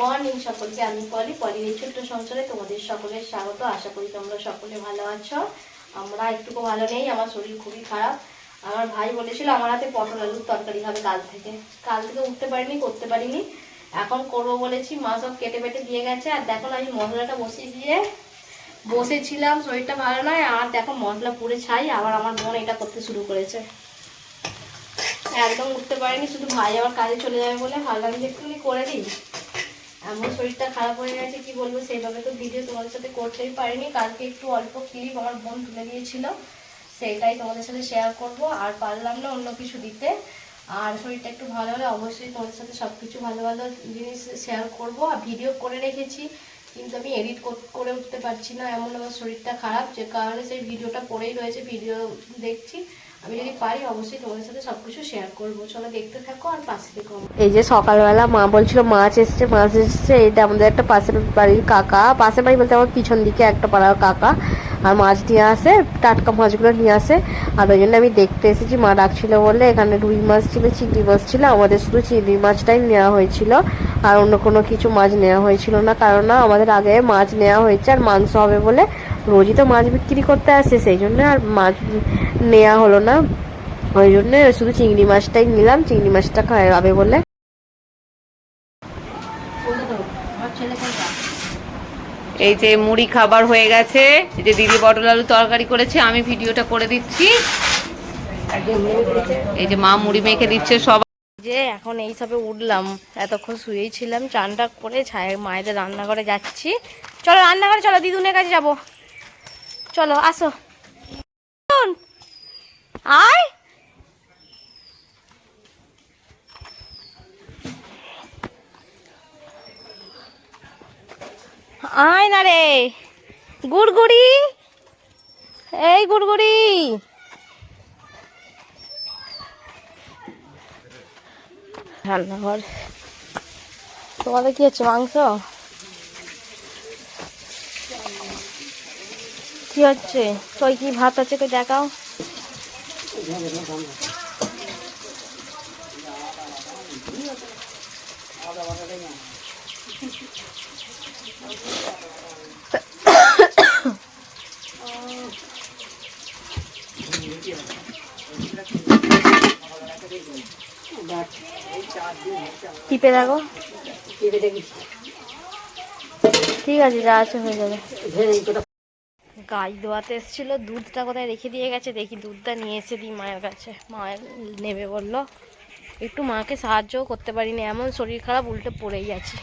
Morning সকলকে আমি পলি, পলির এই ছোট্ট সংসারে তোমাদের সকলের স্বাগত। আশা করি তোমরা সকলে ভালো আছো। আমরা একটুকু ভালো নেই, আমার শরীর খুবই খারাপ। আমার ভাই বলেছিল আমার হাতে পটল আলুর তরকারি হবে কাল থেকে। কাল থেকে উঠতে পারিনি, করতে পারিনি। এখন করব বলেছি, মা সব কেটে বেটে দিয়ে গেছে। আর দেখো আমি মশলাটা বসিয়ে দিয়ে বসেছিলাম, শরীরটা ভালো নয়। আর দেখো, মশলা পুড়ে ছাই, আবার আমার বোন এটা করতে শুরু করেছে। একদম উঠতে পারিনি, শুধু ভাই আবার কাজে চলে যাবে বলে ভাবলাম যে একটুখানি করে দিই এমন শরীরটা খারাপ হয়ে গেছে, কি বলব, সেইভাবে তো ভিডিও তোমাদের সাথে করতেই পারিনি। কালকে একটু অল্প ক্লিপ আমার বোন তুলে দিয়েছিল, সেইটাই তোমাদের সাথে শেয়ার করব। আর পারলাম না অন্য কিছু দিতে। আর শরীরটা একটু ভালো হলে অবশ্যই তোমাদের সাথে সব কিছু ভালো ভালো জিনিস শেয়ার করব। আর ভিডিও করে রেখেছি, কিন্তু আমি এডিট করে উঠতে পারছি না। এমন আমার শরীরটা খারাপ, যে কারণে সেই ভিডিওটা পড়েই রয়েছে ভিডিও দেখছি। আমি যদি পারি, অবশ্যই তোমাদের সাথে সবকিছু শেয়ার করব। চলো দেখতে থাকো আর পাশে দেখো এই যে সকালবেলা মা বলছিল, মাছ এসছে মাছ এসছে। এটা আমাদের একটা পাশের বাড়ির কাকা, পাশের বাড়ি বলতে আমার পিছন দিকে একটা পাড়ার কাকা, আর মাছ নিয়ে আসে, টাটকা মাছগুলো নিয়ে আসে। আর ওই জন্য আমি দেখতে এসেছি, মা ডাকছিল বলে, এখানে রুই মাছ ছিল, চিংড়ি মাছ ছিল। আমাদের শুধু চিংড়ি মাছটাই নেওয়া হয়েছিল। আর অন্য কোনো কিছু মাছ নেওয়া হয়েছিল না। কারণ না, আমাদের আগে মাছ নেওয়া হয়েছে আর মাংস হবে বলে রোজই তো মাছ বিক্রি করতে আসে, সেই জন্য আর মাছ নেওয়া হলো না। ওই জন্য শুধু চিংড়ি মাছটাই নিলাম, চিংড়ি মাছটা খাওয়াবে বলে। এই যে মুড়ি খাবার হয়ে গেছে, এই যে দিদি পটল আলু তরকারি করেছে, আমি ভিডিওটা করে দিচ্ছি। এই যে মা মুড়ি মেখে দিচ্ছে সব যে এখন এই সবে উঠলাম। এতক্ষণ শুয়েই ছিলাম, চানটা করে ছায়ের মায়েদের রান্নাঘরে যাচ্ছি। চলো রান্নাঘরে, চলো দিদুনের কাছে যাব। চলো, আসো। আয়! আয় না রে। গুড়গুড়ি! এই গুড়গুড়ি! রান্নাঘর। তোমাদের কি হচ্ছে মাংস? কি হচ্ছে? কই কি ভাত আছে কই দেখাও। টিপে দেখো ঠিক আছে, যা আছে হয়ে যাবে। গাই দোয়াতে এসেছিল, দুধটা কোথায় রেখে দিয়ে গেছে, দেখি দুধটা নিয়ে এসে দিই মায়ের কাছে। মায়ের নেবে বলল, একটু মাকে সাহায্যও করতে পারিনি, এমন শরীর খারাপ, উল্টে পড়েই আছি।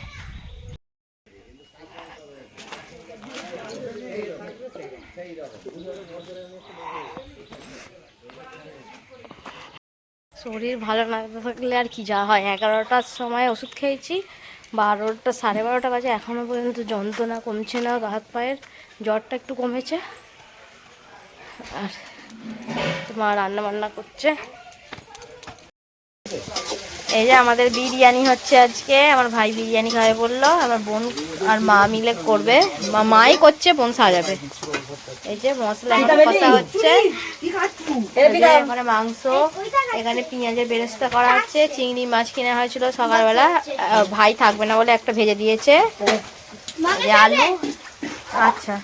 শরীর ভালো না থাকলে আর কি যা হয়? এগারোটার সময় ওষুধ খেয়েছি, বারোটা, সাড়ে বারোটা বাজে এখনও পর্যন্ত যন্ত্রণা কমছে না হাত পায়ের, জ্বরটা একটু কমেছে। আর মা রান্না বান্না করছে? এই যে আমাদের বিরিয়ানি হচ্ছে আজকে আমার ভাই বিরিয়ানি খাবে বলল আমার বোন আর মা মিলে করবে। মা মাই করছে বোন সাজাবে। এই যে মশলা এখানে কষা হচ্ছে। এখানে মাংস এখানে পেঁয়াজের বেরেস্তা করা হচ্ছে চিংড়ি মাছ কিনা হয়েছিল সকালবেলা। ভাই থাকবে না বলে একটা ভেজে দিয়েছে। আলু। আচ্ছা।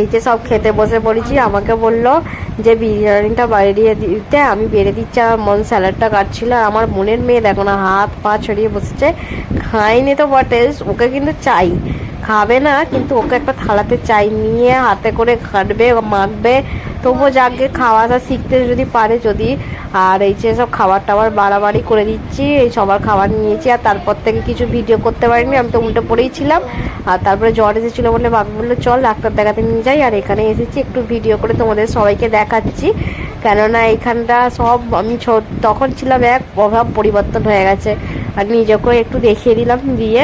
এই যে সব খেতে বসে পড়েছি আমাকে বলল যে বিরিয়ানিটা বাড়িয়ে দিতে, আমি বেড়ে দিচ্ছি, আমার মন স্যালাডটা কাটছিল, আর আমার মনের মেয়ে দেখো না, হাত পা ছড়িয়ে বসেছে। খাইনি তো বটে, ওকে কিন্তু চাই। খাবে না, কিন্তু ওকে একটা থালাতে চাই, নিয়ে হাতে করে খাটবে, মাখবে তবুও যাকে খাওয়াটা শিখতে যদি পারে যদি, আর এই যে সব খাবার টাবার বাড়াবাড়ি করে দিচ্ছি, এই সবার খাবার নিয়েছি, আর তারপর থেকে কিছু ভিডিও করতে পারিনি, আমি তো উল্টো পড়েই ছিলাম। আর তারপরে জ্বর এসেছিল বলে বাবু বলল, চল ডাক্তার দেখাতে নিয়ে যাই। আর এখানে এসেছি, একটু ভিডিও করে তোমাদের সবাইকে দেখাচ্ছি। কেননা এখানটা সব আমি তখন ছিলাম এক প্রভাব পরিবর্তন হয়ে গেছে। আর নিজেকেও একটু দেখিয়ে দিলাম, দিয়ে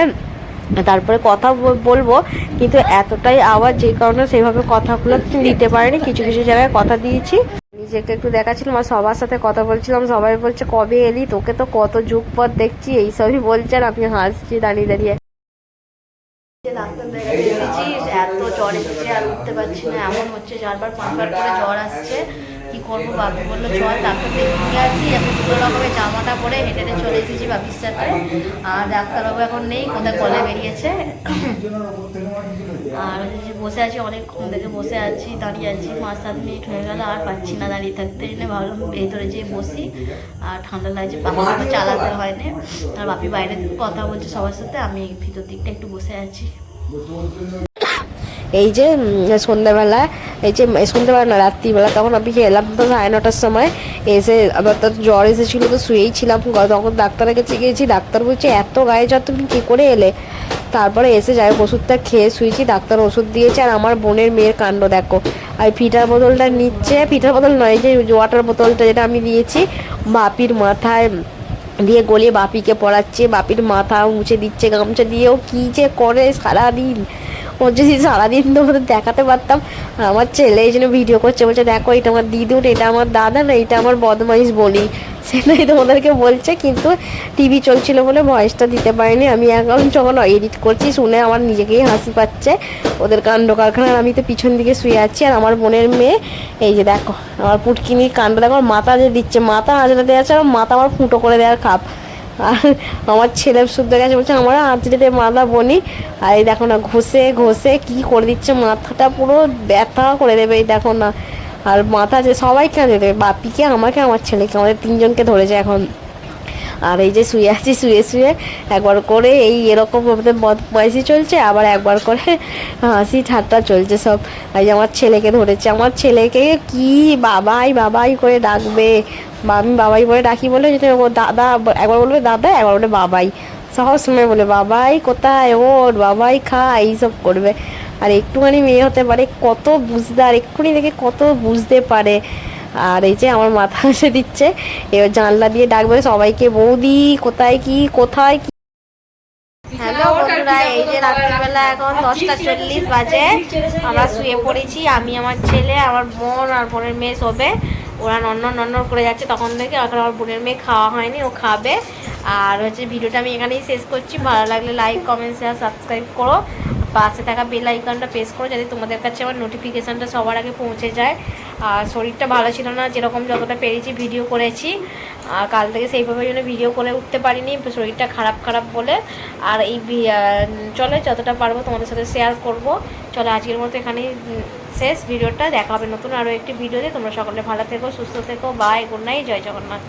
তারপরে কথা বলব, কিন্তু এতটাই আওয়াজ যে কারণে সেইভাবে কথাগুলো দিতে পারিনি, কিছু কিছু জায়গায় কথা দিয়েছি। নিজেকে একটু দেখাচ্ছিলাম আর সবার সাথে কথা বলছিলাম, সবাই বলছে, কবে এলি? তোকে তো কত যুগ পর দেখছি, এইসবই বলছে আর আমি হাসছি দাঁড়িয়ে দাঁড়িয়ে। ডাক্তার এত জ্বর এসেছে, আর উঠতে পারছি না, এমন হচ্ছে, চারবার, পাঁচবার করে জ্বর আসছে। কি করব বাপি বলল, চল ডাক্তার দেখে নিয়ে আসি। আমি দুটো রকমের জামাটা পরে হেঁটে হেঁটে চলে এসেছি বাপির সাথে। আর ডাক্তারবাবু এখন নেই, কোথায় কলে বেরিয়েছে। আর বসে আছি, অনেকক্ষণ থেকে বসে আছি, দাঁড়িয়ে আছি। পাঁচ সাত মিনিট হয়ে গেল, আর পাচ্ছি না দাঁড়িয়ে থাকতে। জন্য ভাবলাম ভেতরে যেয়ে বসি। আর ঠান্ডা লাগছে পাখা তো চালাতে হয় আর বাপি বাইরে কথা বলছে সবার সাথে, আমি ভিতর দিকটা একটু বসে আছি। এই যে সন্ধ্যাবেলা, এই যে সন্ধ্যাবেলা না, রাত্রিবেলা তখন আমি এলাম তো সাড়ে নটার সময়। এসে আবার তো জ্বর এসেছিল তো শুয়েই ছিলাম। তখন ডাক্তারের কাছে গিয়েছি, ডাক্তার বলছে, এত গায়ে জ্বর তুমি কী করে এলে? তারপরে এসে যাই ওষুধটা খেয়ে শুয়েছি, ডাক্তার ওষুধ দিয়েছে, আর আমার বোনের মেয়ের কাণ্ড দেখো। আর ফিটার বোতলটা নিচ্ছে ফিটার বোতল নয় যে ওয়াটার বোতলটা যেটা আমি দিয়েছি, বাপির মাথায় দিয়ে গলিয়ে বাপিকে পড়াচ্ছে, বাপির মাথা মুছে দিচ্ছে, গামছা দিয়েও কী যে করে সারাদিন। ও যদি সারাদিন তোমাদের দেখাতে পারতাম, আমার ছেলে এই জন্য ভিডিও করছে, বলছে, দেখো, এটা আমার দিদুন, এটা আমার দাদা না, এটা আমার বদমাইশ বলি। সেটাই তোমাদেরকে বলছে, কিন্তু টিভি চলছিল বলে ভয়েসটা দিতে পারিনি। আমি এখন যখন এডিট করছি, শুনে আমার নিজেকেই হাসি পাচ্ছে। ওদের কাণ্ড কারখানার আমি তো পিছন দিকে শুয়ে আছি, আর আমার বোনের মেয়ে, এই যে দেখো, আমার পুটকিনির কাণ্ড, দেখো, মাথা যে দিচ্ছে, মাথা আঁচড়াতে আছে আর মাথা আমার ফুটো করে দেওয়ার খাপ আর আমার ছেলে শুদ্ধ গেছে, বলছে, আমরা আঁচড়েতে মাথা বনি। আর এই দেখো না, ঘষে ঘষে কি করে দিচ্ছে, মাথাটা পুরো ব্যথা করে দেবে, এই দেখো না। আর মাথা যে সবাইকে দেবে বাপিকে, আমাকে, আমার ছেলেকে। আমাদের তিনজনকে ধরেছে এখন। আর এই যে শুয়ে আছি, শুয়ে শুয়ে একবার করে এই এরকম আমাদের বয়সী চলছে, আবার একবার করে হাসি ঠাট্টা চলছে সব। এই যে আমার ছেলেকে ধরেছে, আমার ছেলেকে কি বাবাই বাবাই করে ডাকবে? বা আমি বাবাই বলে ডাকি বলে যেটা দাদা একবার বলবে দাদা, একবার বলবে বাবাই। সব সময় বলে, বাবাই কোথায়? ওর বাবাই খা এইসব করবে। আর একটুখানি মেয়ে হতে পারে, কত বুঝতে, আর একটুখানি দেখে কত বুঝতে পারে। আর এই যে আমার মাথা এসে দিচ্ছে, এবার জানলা দিয়ে ডাকবে সবাইকে, বৌদি, কোথায় কি কোথায় কি? হ্যালো বন্ধুরা, এই যে রাত্রিবেলা এখন দশটা চল্লিশ বাজে। আমরা শুয়ে পড়েছি, আমি, আমার ছেলে, আমার বোন আর বোনের মেয়ে শোবে। ওরা নন্নর নন্নর করে যাচ্ছে, তখন থেকে এখন আমার বোনের মেয়ে খাওয়া হয়নি, ও খাবে। আর হচ্ছে, ভিডিওটা আমি এখানেই শেষ করছি। ভালো লাগলে লাইক কমেন্ট শেয়ার সাবস্ক্রাইব করো। পাশে থাকা বেল আইকনটা প্রেস করো যাতে তোমাদের কাছে আমার নোটিফিকেশানটা সবার আগে পৌঁছে যায়। আর শরীরটা ভালো ছিল না, যেরকম যতটা পেরেছি ভিডিও করেছি। আর কাল থেকে সেইভাবে জন্য ভিডিও করে উঠতে পারিনি, শরীরটা খারাপ খারাপ বলে। আর এই চলে যতটা পারব তোমাদের সাথে শেয়ার করব। চলো আজকের মতো এখানেই শেষ। ভিডিওটা দেখা হবে নতুন আরও একটি ভিডিওতে তোমরা সকলে ভালো থেকো, সুস্থ থেকো। Bye good night Joy Jagannath.